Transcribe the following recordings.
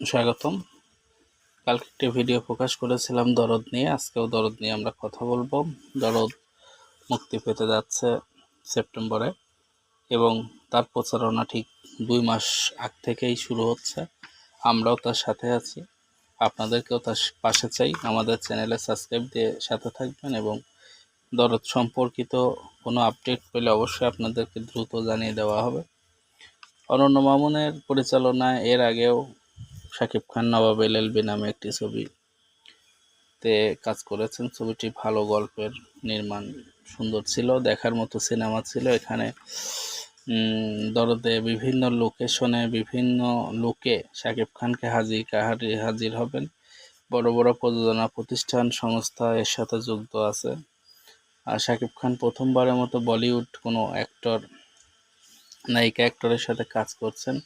স্বাগতম। কালকে একটি ভিডিও প্রকাশ করেছিলাম দরদ নিয়ে। আজকেও দরদ নিয়ে আমরা কথা বলব। দরদ মুক্তি পেতে যাচ্ছে সেপ্টেম্বরে এবং তার প্রচারণা ঠিক দুই মাস আগ থেকেই শুরু হচ্ছে। আমরাও তার সাথে আছি। আপনাদেরকেও তার পাশে চাই। আমাদের চ্যানেলে সাবস্ক্রাইব দিয়ে সাথে থাকবেন এবং দরদ সম্পর্কিত কোনো আপডেট পেলে অবশ্যই আপনাদেরকে দ্রুত জানিয়ে দেওয়া হবে। অনন্য মামুনের পরিচালনায় এর আগেও শাকিব খান, নবাব এলএলবি নামে একটি ছবি তে কাজ করেছেন। ছবিটি ভালো গল্পের নির্মাণ সুন্দর ছিল, দেখার মতো সিনেমা ছিল। এখানে দরদে বিভিন্ন লোকেশনে বিভিন্ন লোকে শাকিব খানকে হাজির কাহারি হাজির হবেন। বড় বড় প্রযোজনা প্রতিষ্ঠান, সংস্থা এর সাথে যুক্ত আছে। আর শাকিব খান প্রথমবারের মতো বলিউড কোনো অ্যাক্টর, নায়িকা অ্যাক্টরের সাথে কাজ করছেন।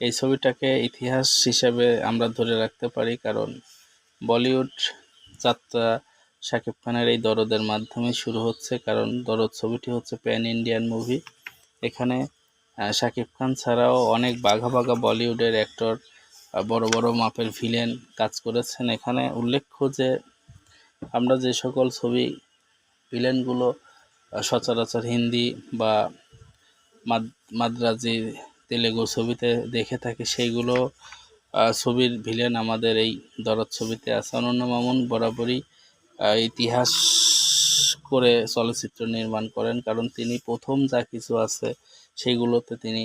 এই ছবিটাকে ইতিহাস হিসাবে আমরা ধরে রাখতে পারি, কারণ বলিউড যাত্রা শাকিব খানের এই দরদের মাধ্যমে শুরু হচ্ছে। কারণ দরদ ছবিটি হচ্ছে প্যান ইন্ডিয়ান মুভি। এখানে শাকিব খান ছাড়াও অনেক বাঘা বাঘা বলিউডের অ্যাক্টর বড় বড় মাপের ভিলেন কাজ করেছেন। এখানে উল্লেখ্য যে, আমরা যে সকল ছবি ভিলেনগুলো সচরাচর হিন্দি বা মাদ্রাজি তেলেগু ছবিতে দেখে থাকি, সেইগুলো ছবির ভিলেন আমাদের এই দরদ ছবিতে আছে। অনন্য মামুন বরাবরই ইতিহাস করে চলচ্চিত্র নির্মাণ করেন, কারণ তিনি প্রথম যা কিছু আছে সেইগুলোতে তিনি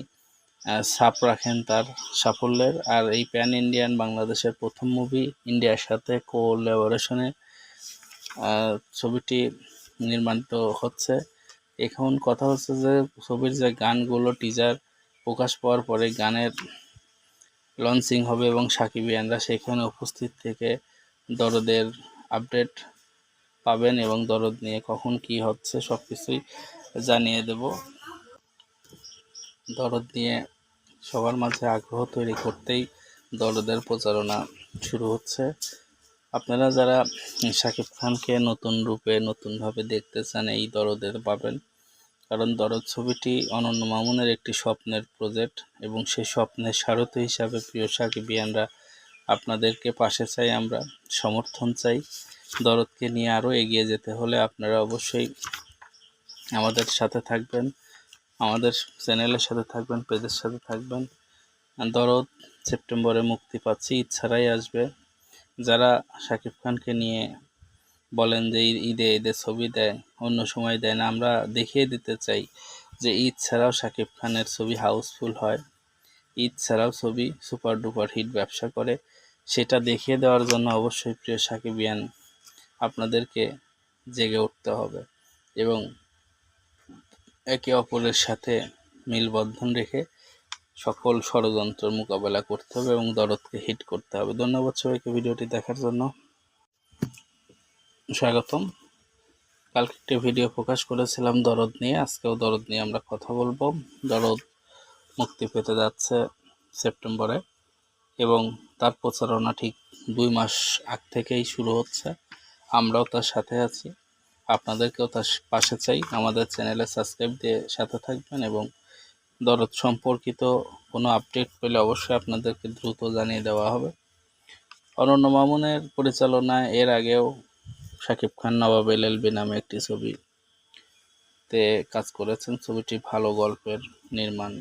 ছাপ রাখেন তার সাফল্যের। আর এই প্যান ইন্ডিয়ান বাংলাদেশের প্রথম মুভি ইন্ডিয়ার সাথে কোলাবোরেশনে ছবিটি নির্মাণিত হচ্ছে। এখন কথা হচ্ছে যে, ছবির যে গানগুলো টিজার প্রকাশ পাওয়ার পরে গানের লঞ্চিং হবে এবং সাকিবিয়ানরা সেখানে উপস্থিত থেকে দরদের আপডেট পাবেন এবং দরদ নিয়ে কখন কি হচ্ছে সব কিছুই জানিয়ে দেব। দরদ নিয়ে সবার মাঝে আগ্রহ তৈরি করতেই দরদের প্রচারণা শুরু হচ্ছে। আপনারা যারা শাকিব খানকে নতুন রূপে নতুনভাবে দেখতে চান, এই দরদের পাবেন। কারণ দরদ ছবিটি অনন্য মামুনের একটি স্বপ্নের প্রজেক্ট এবং সেই স্বপ্নের সারথি হিসাবে প্রিয় সাকিবিয়ানরা আপনাদেরকে পাশে চাই, আমরা সমর্থন চাই। দরদকে নিয়ে আরও এগিয়ে যেতে হলে আপনারা অবশ্যই আমাদের সাথে থাকবেন, আমাদের চ্যানেলের সাথে থাকবেন, পেজের সাথে থাকবেন। দরদ সেপ্টেম্বরে মুক্তি পাচ্ছি, ইচ্ছারাই আসবে। যারা শাকিব খানকে নিয়ে বলেন যে ঈদে ঈদে ছবি দেয়, অন্য সময় দেয় না। আমরা দেখিয়ে দিতে চাই যে ঈদ ছাড়াও শাকিব খানের ছবি হাউসফুল হয়। ঈদ ছাড়াও ছবি সুপার ডুপার হিট ব্যবসা করে। সেটা দেখিয়ে দেওয়ার জন্য অবশ্যই প্রিয় সাকিবিয়ান আপনাদেরকে জেগে উঠতে হবে এবং একে অপরের সাথে মিলবন্ধন রেখে সকল ষড়যন্ত্র মোকাবেলা করতে হবে এবং দরদকে হিট করতে হবে। ধন্যবাদ সবাইকে ভিডিওটি দেখার জন্য। স্বাগতম। কালকে একটি ভিডিও প্রকাশ করেছিলাম দরদ নিয়ে। আজকেও দরদ নিয়ে আমরা কথা বলব। দরদ মুক্তি পেতে যাচ্ছে সেপ্টেম্বরে এবং তার প্রচারণা ঠিক দুই মাস আগ থেকেই শুরু হচ্ছে। আমরাও তার সাথে আছি। আপনাদেরকেও তার পাশে চাই। আমাদের চ্যানেলে সাবস্ক্রাইব দিয়ে সাথে থাকবেন এবং দরদ সম্পর্কিত কোনো আপডেট পেলে অবশ্যই আপনাদেরকে দ্রুত জানিয়ে দেওয়া হবে। অনন্য মামুনের পরিচালনায় এর আগেও শাকিব খান, নবাব এলএলবি নামে একটি ছবি তে কাজ করেছেন। ছবিটি ভালো গল্পের নির্মাণ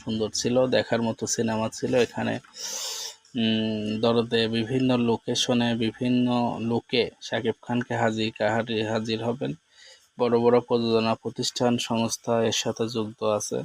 সুন্দর ছিল, দেখার মতো সিনেমা ছিল। এখানে দরদে বিভিন্ন লোকেশনে বিভিন্ন লোকে শাকিব খানকে হাজির কাহারি হাজির হবেন। বড় বড় প্রযোজনা প্রতিষ্ঠান, সংস্থা এর সাথে যুক্ত আছে।